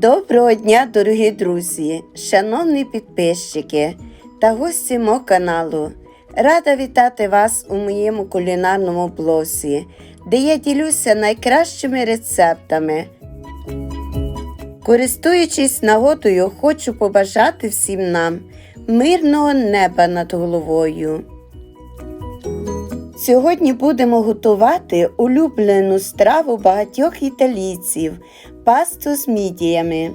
Доброго дня, дорогі друзі, шановні підписчики та гості мого каналу. Рада вітати вас у моєму кулінарному блозі, де я ділюся найкращими рецептами. Користуючись нагодою, хочу побажати всім нам мирного неба над головою. Сьогодні будемо готувати улюблену страву багатьох італійців пасту з мідіями.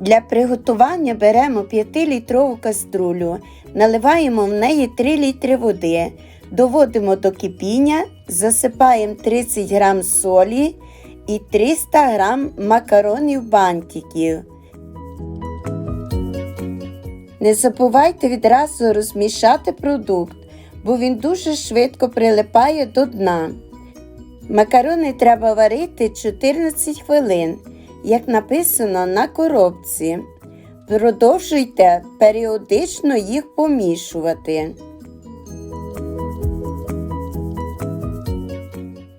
Для приготування беремо 5-літрову каструлю, наливаємо в неї 3 літри води, доводимо до кипіння, засипаємо 30 г солі і 300 г макаронів бантиків. Не забувайте відразу розмішати продукт, бо він дуже швидко прилипає до дна. Макарони треба варити 14 хвилин, як написано на коробці. Продовжуйте періодично їх помішувати.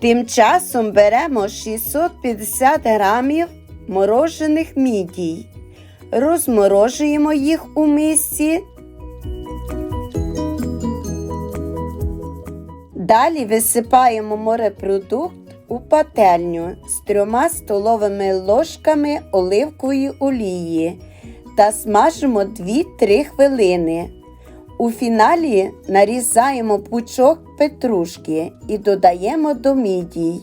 Тим часом беремо 650 грамів морожених мідій. Розморожуємо їх у мисці. Далі висипаємо морепродукт у пательню з трьома столовими ложками оливкової олії та смажимо 2-3 хвилини. У фіналі нарізаємо пучок петрушки і додаємо до мідій.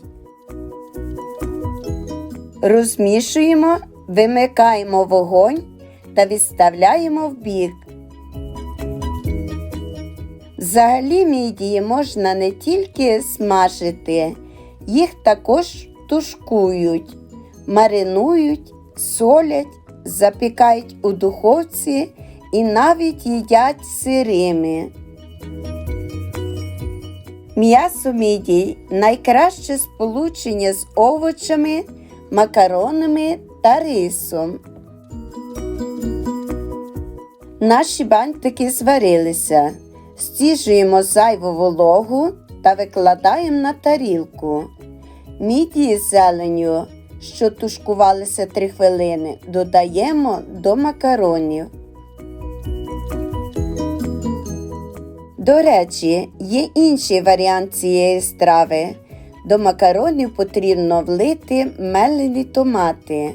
Розмішуємо, вимикаємо вогонь та відставляємо в бік. Взагалі мідії можна не тільки смажити, їх також тушкують, маринують, солять, запікають у духовці і навіть їдять сирими. М'ясо мідій найкраще сполучення з овочами, макаронами та рисом. Наші бантики зварилися. Стіжуємо зайву вологу та викладаємо на тарілку. Мідії з зеленю, що тушкувалися 3 хвилини, додаємо до макаронів. До речі, є інший варіант цієї страви. До макаронів потрібно влити мелені томати.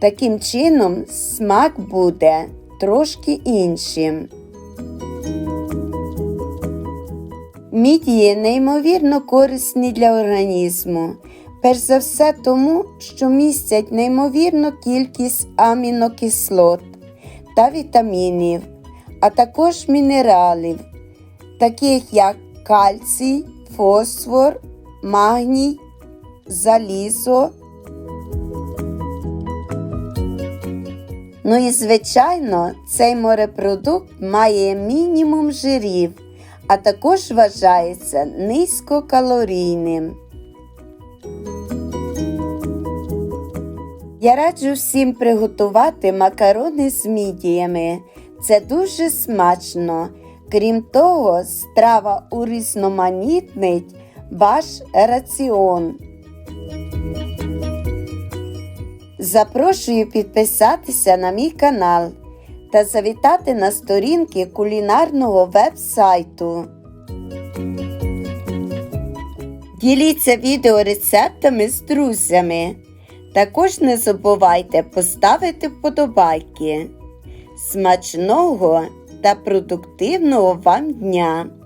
Таким чином смак буде трошки іншим. Мідії неймовірно корисні для організму. Перш за все тому, що містять неймовірну кількість амінокислот та вітамінів, а також мінералів, таких як кальцій, фосфор, магній, залізо. Ну і, звичайно, цей морепродукт має мінімум жирів а також вважається низькокалорійним. Я раджу всім приготувати макарони з мідіями. Це дуже смачно. Крім того, страва урізноманітнить ваш раціон. Запрошую підписатися на мій канал та завітати на сторінки кулінарного веб-сайту. Діліться відео рецептами з друзями. Також не забувайте поставити вподобайки. Смачного та продуктивного вам дня!